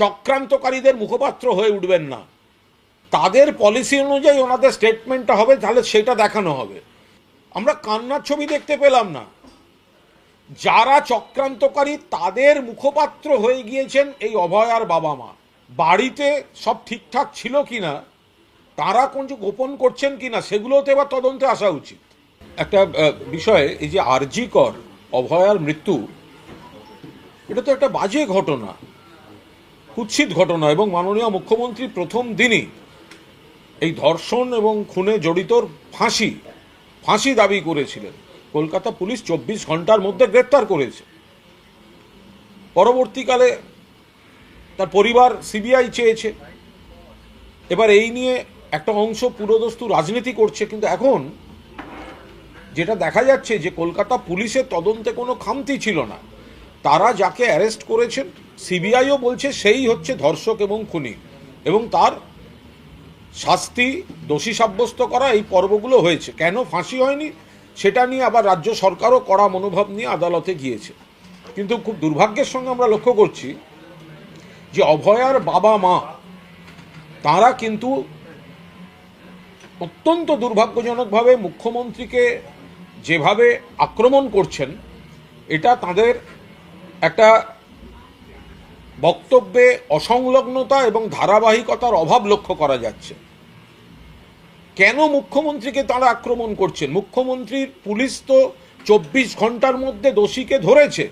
চক্রান্তকারীদের মুখপাত্র হয়ে উঠবেন না। তাদের পলিসি অনুযায়ী ওনাদের স্টেটমেন্টটা হবে, তাহলে সেটা দেখানো হবে। আমরা কান্নার ছবি দেখতে পেলাম না। যারা চক্রান্তকারী, তাদের মুখপাত্র হয়ে গিয়েছেন এই অভয়ার বাবা মা। বাড়িতে সব ঠিকঠাক ছিল কিনা, তারা কোন গোপন করছেন কি কিনা, সেগুলোতে এবার তদন্তে আসা উচিত। একটা বিষয়, এই যে আরজি কর অভয়ার মৃত্যু, এটা তো একটা বাজে ঘটনা। কুৎসিত ঘটনা এবং মাননীয় মুখ্যমন্ত্রী প্রথম দিনই এই ধর্ষণ এবং খুনে জড়িতর ফাঁসি ফাঁসি দাবি করেছিলেন। কলকাতা পুলিশ চব্বিশ ঘণ্টার মধ্যে গ্রেপ্তার করেছে। পরবর্তীকালে তার পরিবার সিবিআই চেয়েছে। এবার এই নিয়ে একটা অংশ পুরোদস্তু রাজনীতি করছে, কিন্তু এখন যেটা দেখা যাচ্ছে যে কলকাতা পুলিশের তদন্তে কোনো খামতি ছিল না। তারা যাকে অ্যারেস্ট করেছেন সিবিআইও বলছে সেই হচ্ছে ধর্ষক এবং খুনি। এবং তার শাস্তি, দোষী সাব্যস্ত করা এই পর্বগুলো হয়েছে। কেন ফাঁসি হয়নি? সেটা নিয়ে আবার রাজ্য সরকারও কড়া মনোভাব নিয়ে আদালতে গিয়েছে। কিন্তু খুব দুর্ভাগ্যের সঙ্গে আমরা লক্ষ্য করছি যে অভয়ার বাবা মা, তারা কিন্তু অত্যন্ত দুর্ভাগ্যজনকভাবে মুখ্যমন্ত্রীকে যেভাবে আক্রমণ করছেন, এটা তাদের একটা বক্তব্যে অসংলগ্নতা এবং ধারাবাহিকতার অভাব লক্ষ্য করা যাচ্ছে। কেন মুখ্যমন্ত্রীকে তারা আক্রমণ করছেন? মুখ্যমন্ত্রীর পুলিশ তো চব্বিশ ঘণ্টার মধ্যে দোষীকে ধরেছে।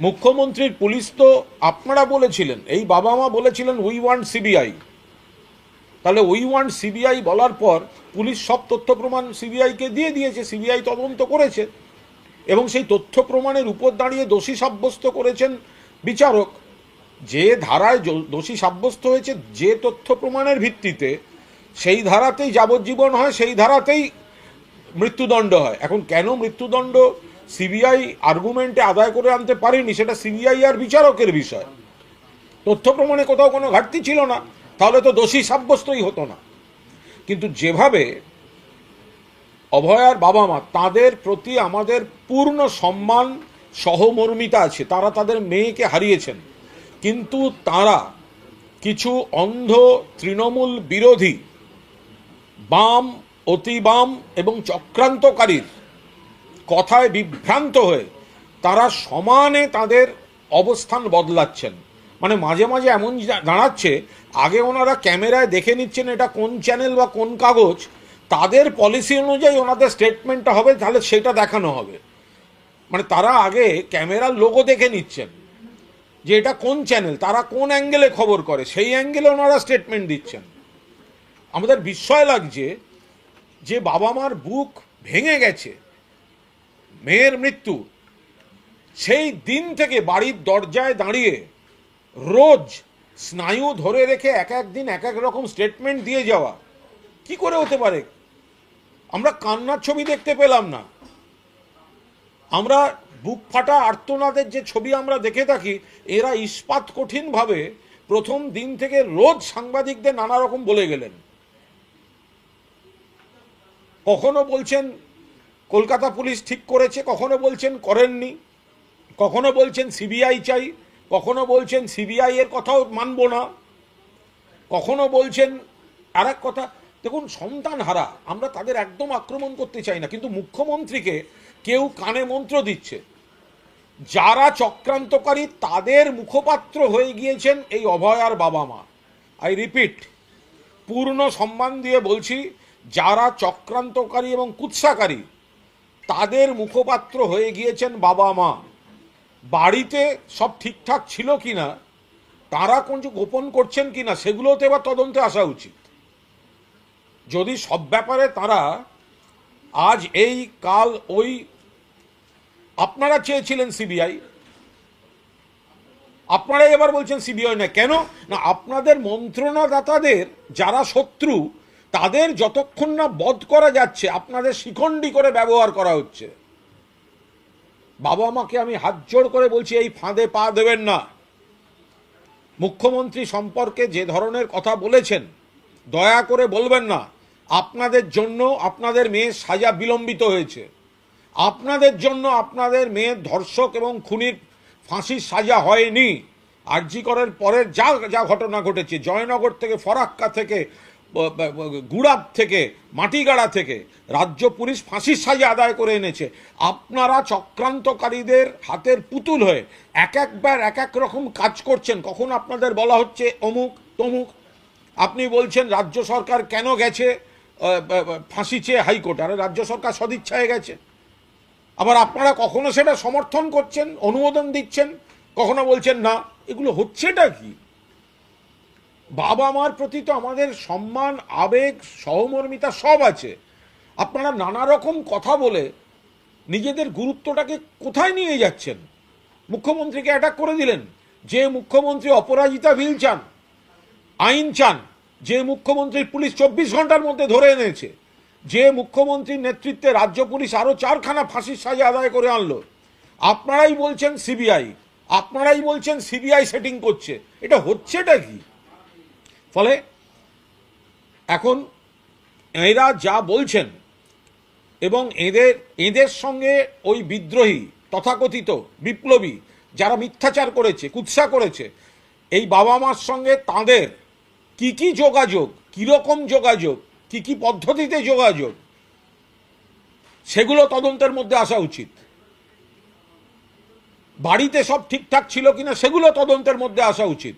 মুখ্যমন্ত্রীর পুলিশ তো আপনারা বলেছিলেন, এই বাবা মা বলেছিলেন উই ওয়ান্ট সিবিআই তাহলে উই ওয়ান্ট সিবিআই বলার পর পুলিশ সব তথ্য প্রমাণ সিবিআইকে দিয়ে দিয়েছে সিবিআই তদন্ত করেছে। এবং সেই তথ্য প্রমাণের উপর দাঁড়িয়ে দোষী সাব্যস্ত করেছেন বিচারক, যে ধারায় দোষী সাব্যস্ত হয়েছে যে তথ্য প্রমাণের ভিত্তিতে, সেই ধারাতেই যাবজ্জীবন হয়, সেই ধারাতেই মৃত্যুদণ্ড হয়। এখন কেন মৃত্যুদণ্ড সিবিআই আর্গুমেন্টে আদায় করে আনতে পারেনি, সেটা সিবিআই আর বিচারকের বিষয়। তথ্য প্রমাণে কোথাও কোনো ঘাটতি ছিল না, তাহলে তো দোষী সাব্যস্তই হতো না। কিন্তু যেভাবে অভয়ার বাবা মা তাদের প্রতি আমাদের পূর্ণ সম্মান সহমর্মিতা আছে, তারা তাদের মেয়েকে হারিয়েছেন। কিন্তু তারা কিছু অন্ধ তৃণমূল বিরোধী বাম, অতিবাম এবং চক্রান্তকারীর কথায় বিভ্রান্ত হয়ে তারা সমানে তাদের অবস্থান বদলাচ্ছেন। মানে মাঝে মাঝে এমন দাঁড়াচ্ছে, আগে ওনারা ক্যামেরায় দেখে নিচ্ছেন এটা কোন চ্যানেল বা কোন কাগজ, তাদের পলিসি অনুযায়ী ওনাদের স্টেটমেন্টটা হবে, তাহলে সেটা দেখানো হবে। মানে তারা আগে ক্যামেরার লোগো দেখে নিচ্ছেন যে এটা কোন চ্যানেল তারা কোন অ্যাঙ্গেলে খবর করে, সেই অ্যাঙ্গেলে ওনারা স্টেটমেন্ট দিচ্ছেন। আমাদের বিস্ময় লাগছে যে বাবা মার বুক ভেঙে গেছে, মেয়ের মৃত্যু। সেই দিন থেকে বাড়ির দরজায় দাঁড়িয়ে রোজ স্নায়ু ধরে রেখে এক এক দিন এক এক রকম স্টেটমেন্ট দিয়ে যাওয়া, কি করে হতে পারে? আমরা কান্নার ছবি দেখতে পেলাম না। আমরা বুক ফাটা আর্তনাদের যে ছবি আমরা দেখে থাকি, এরা ইস্পাত কঠিনভাবে প্রথম দিন থেকে রোজ সাংবাদিকদের নানা রকম বলে গেলেন। কখনো বলছেন কলকাতা পুলিশ ঠিক করেছে, কখনো বলছেন করেননি, কখনো বলছেন সিবিআই চাই, কখনো বলছেন সিবিআই এর কথাও মানব না, কখনো বলছেন আর কথা, দেখুন সন্তান হারা আমরা তাদের একদম আক্রমণ করতে চাই না, কিন্তু মুখ্যমন্ত্রীকে কেউ কানে মন্ত্র দিচ্ছে। যারা চক্রান্তকারী তাদের মুখপাত্র হয়ে গিয়েছেন এই অভয়ার বাবা মা। আই রিপিট পূর্ণ সম্মান দিয়ে বলছি, যারা চক্রান্তকারী এবং কুৎসাকারী, তাদের মুখপাত্র হয়ে গিয়েছেন বাবা মা। বাড়িতে সব ঠিকঠাক ছিল কিনা, তারা কোন গোপন করছেন কিনা, সেগুলোতে এবার তদন্তে আসা উচিত। যদি সব ব্যাপারে তারা আজ এই, কাল ওই আপনারা চেয়েছিলেন সিবিআই। আপনারাই এবার বলছেন সিবিআই না কেন? না, আপনাদের মন্ত্রণাদাতাদের যারা শত্রু, তাদের যতক্ষণ না বধ করা যাচ্ছে, আপনাদের শিখণ্ডী করে ব্যবহার করা হচ্ছে। বাবা মাকে আমি হাত জোড় করে বলছি, এই ফাঁদে পা দেবেন না। মুখ্যমন্ত্রী সম্পর্কে যে ধরনের কথা বলেছেন, দয়া করে বলবেন না। আপনাদের জন্য আপনাদের মেয়ে সাজা বিলম্বিত হয়েছে। আপনাদের জন্য আপনাদের মেয়ের ধর্ষক এবং খুনির ফাঁসির সাজা হয়নি। আরজি করার পরে যা যা ঘটনা ঘটেছে, জয়নগর থেকে, ফরাক্কা থেকে গুড়াব থেকে, মাটিগাড়া থেকে, রাজ্য পুলিশ ফাঁসির সাজা আদায় করে এনেছে। আপনারা চক্রান্তকারীদের হাতের পুতুল হয়ে এক একবার এক এক রকম কাজ করছেন। কখন আপনাদের বলা হচ্ছে, অমুক, তমুক? আপনি বলছেন, রাজ্য সরকার কেন গেছে? ফাঁসি চেয়ে হাইকোর্ট। আরে, রাজ্য সরকার সদিচ্ছায় গেছে। আবার আপনারা কখনো সেটা সমর্থন করছেন, অনুমোদন দিচ্ছেন, কখনো বলছেন, না, এগুলো হচ্ছেটা কি? বাবা মার প্রতি তো আমাদের সম্মান, আবেগ, সহমর্মিতা সব আছে। আপনারা নানা রকম কথা বলে নিজেদের গুরুত্বটাকে কোথায় নিয়ে যাচ্ছেন? মুখ্যমন্ত্রীকে অ্যাটাক করে দিলেন, যে মুখ্যমন্ত্রী অপরাজিতা বিল চান, আইন চান, যে মুখ্যমন্ত্রী পুলিশ চব্বিশ ঘণ্টার মধ্যে ধরে এনেছে। যে মুখ্যমন্ত্রীর নেতৃত্বে রাজ্য পুলিশ আরও চারখানা ফাঁসির সাজা আদায় করে আনলো, আপনারাই বলছেন সিবিআই, আপনারাই বলছেন সিবিআই সেটিং করছে, এটা হচ্ছেটা কি? ফলে এখন এরা যা বলছেন এবং এদের এদের সঙ্গে ওই বিদ্রোহী, তথাকথিত, বিপ্লবী যারা মিথ্যাচার করেছে, কুৎসা করেছে, এই বাবা মার সঙ্গে তাদের কি কি যোগাযোগ, কীরকম যোগাযোগ কি কি পদ্ধতিতে যোগাযোগ? সেগুলো তদন্তের মধ্যে আসা উচিত। বাড়িতে সব ঠিকঠাক ছিল কিনা সেগুলো তদন্তের মধ্যে আসা উচিত।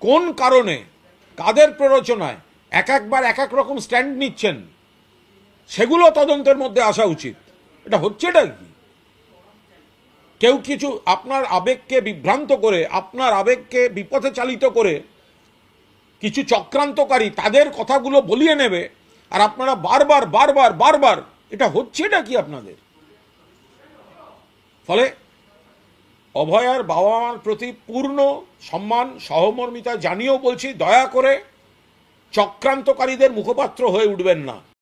কোন কারণে, কাদের প্ররোচনায়, এক একবার এক এক রকম স্ট্যান্ড নিচ্ছেন, সেগুলো তদন্তের মধ্যে আসা উচিত। এটা হচ্ছেটা কি? কেউ কিছু আপনার আবেগকে বিভ্রান্ত করে, আপনার আবেগকে বিপথে চালিত করে কিছু চক্রান্তকারী তাদের কথাগুলো বলিয়ে নেবে, আর আপনারা বারবার বারবার বারবার, এটা হচ্ছে হচ্ছেটা কি আপনাদের? ফলে অভয়ার বাবা মার প্রতি পূর্ণ সম্মান, সহমর্মিতা জানিয়েও বলছি, দয়া করে চক্রান্তকারীদের মুখপাত্র হয়ে উঠবেন না।